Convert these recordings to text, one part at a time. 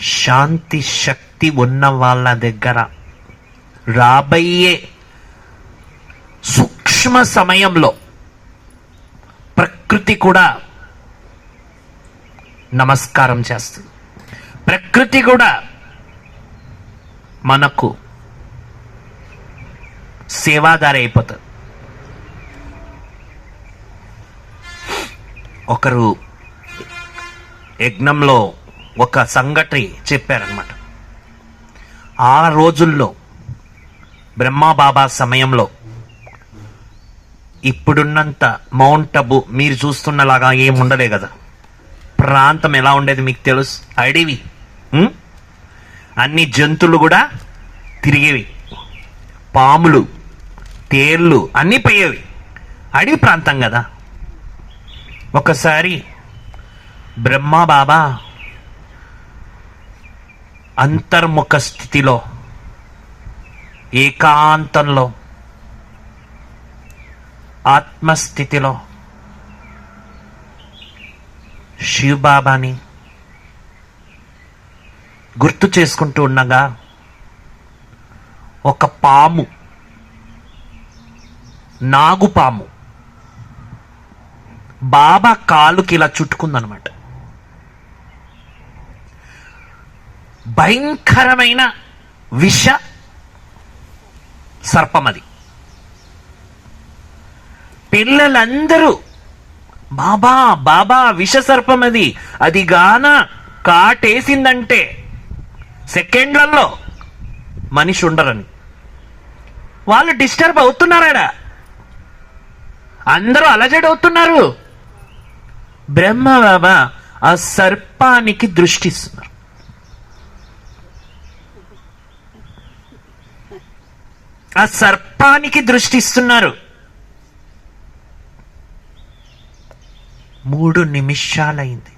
శాంతి శక్తి ఉన్న వాళ్ళ దగ్గర రాబోయే సూక్ష్మ సమయంలో ప్రకృతి కూడా నమస్కారం చేస్తుంది. ప్రకృతి కూడా మనకు సేవాదారి అయిపోతుంది ఒకరు యజ్ఞంలో ఒక సంఘటన చెప్పారనమాట ఆ రోజుల్లో బ్రహ్మబాబా సమయంలో ఇప్పుడున్నంత మౌంట్ అబు మీరు చూస్తున్నలాగా ఏం ఉండలే కదా. ప్రాంతం ఎలా ఉండేది మీకు తెలుసు? అడివి. అన్ని జంతువులు కూడా తిరిగేవి. పాములు తేళ్ళు అన్నీ పోయేవి. అడవి ప్రాంతం కదా. ఒకసారి బ్రహ్మ బాబా అంతర్ముఖ స్థితిలో ఏకాంతంలో ఆత్మస్థితిలో శివబాబాని గుర్తు చేసుకుంటూ ఉండగా ఒక పాము నాగుపాము బాబా కాలుకి ఇలా చుట్టుకుందనమాట. భయంకరమైన విష సర్పం అది. పిల్లలందరూ బాబా బాబా విష సర్పం అది. అది గాన కాటేసిందంటే సెకండ్లలో మనిషి ఉండరని. వాళ్ళు డిస్టర్బ్ అవుతున్నారాడా అందరూ అలజడి అవుతున్నారు. బ్రహ్మ బాబా ఆ సర్పానికి దృష్టిస్తున్నారు ఆ సర్పానికి దృష్టిస్తున్నారు మూడు నిమిషాలైంది.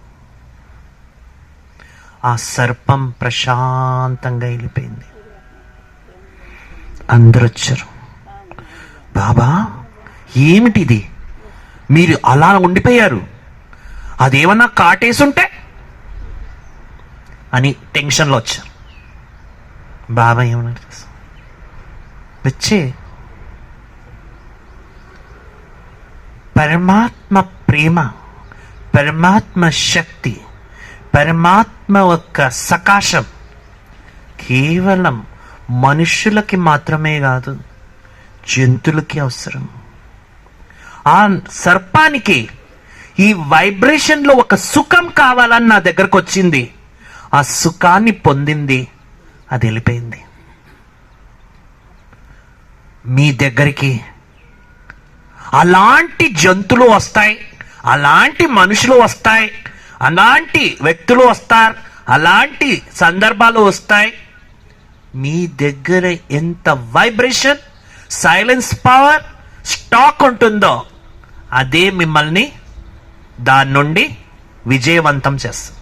ఆ సర్పం ప్రశాంతంగా వెళ్ళిపోయింది. అందరూ వచ్చారు. బాబా ఏమిటిది? మీరు అలా ఉండిపోయారు. అదేమన్నా కాటేసుంటే? అని టెన్షన్లో వచ్చారు. బాబా ఏమన్నా వచ్చే పరమాత్మ ప్రేమ పరమాత్మ శక్తి పరమాత్మ యొక్క సకాశం కేవలం మనుషులకి మాత్రమే కాదు జంతువులకి అవసరం. ఆ సర్పానికి ఈ వైబ్రేషన్లో ఒక సుఖం కావాలని నా దగ్గరకు వచ్చింది ఆ సుఖాన్ని పొందింది. అది వెళ్ళిపోయింది. మీ దగ్గరికి. అలాంటి జంతువులు వస్తాయి. అలాంటి మనుషులు వస్తాయి. అలాంటి వ్యక్తులు వస్తారు. అలాంటి సందర్భాలు వస్తాయి. మీ దగ్గర ఎంత వైబ్రేషన్ సైలెన్స్ పవర్ స్టాక్ ఉంటుందో అదే మిమ్మల్ని దాని నుండి విజయవంతం చేస్తుంది.